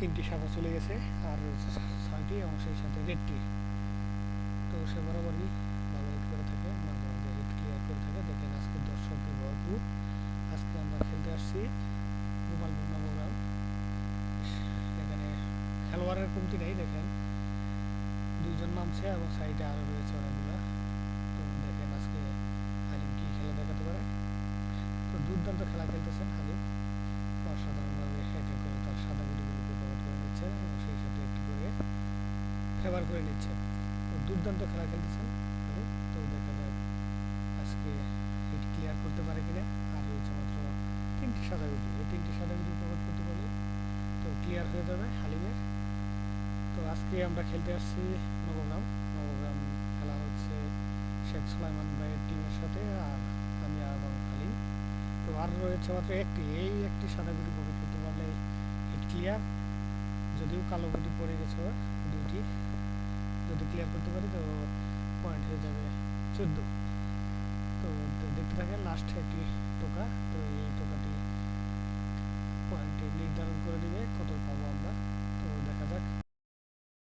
তিনটি সাদা চলে গেছে, আর রয়েছে ছয়টি এবং সেই সাথে রেডটি। তো সে বরাবরই ভালো হিট করে থাকে? মাঝে মাঝে হিট ক্লিয়ার করে থাকে। দেখেন আজকে দর্শকের ভরপুর। আজকে আমরা খেলতে আসছি গোপালপুর নবগ্রাম এখানে খেলোয়াড়ের কমতি নেই, দেখেন। দুইজন নামছে এবং সাইডে আরও রয়েছে অনেকগুলো তো দেখেন আজকে হালিম কী খেলা দেখাতে পারে তো দুর্দান্ত খেলা খেলতেছেন হালিম অসাধারণভাবে হেঁটে করে তার সাদা গুটিগুলোকে কভার করে নিচ্ছেন এবং সেই সাথে একটি করে ফেভার করে নিচ্ছেন দুর্দান্ত খেলা খেলতেছেন তো দেখা যাক আজকে হিট ক্লিয়ার করতে পারে কিনা। আর রয়েছে মাত্র তিনটি সাদা গুটি এই তিনটি সাদা গুটি কভার করতে পারলে তো ক্লিয়ার হয়ে যাবে হালিমের। তো আজকে আমরা খেলতে আসছি নবগ্রাম। নবগ্রাম খেলা হচ্ছে শেখ সুলাইমান ভাইয়ের টিমের সাথে আর আমি এবং হালিম তো আর রয়েছে মাত্র একটি। এই একটি সাদা গুটি পকেট করতে পারলে হিট ক্লিয়ার। যদিও কালো গুটি পড়ে গেছে করতে পারি তো পয়েন্ট হয়ে যাবে। চোদ্দ। তো দেখতে থাকেন লাস্ট একটি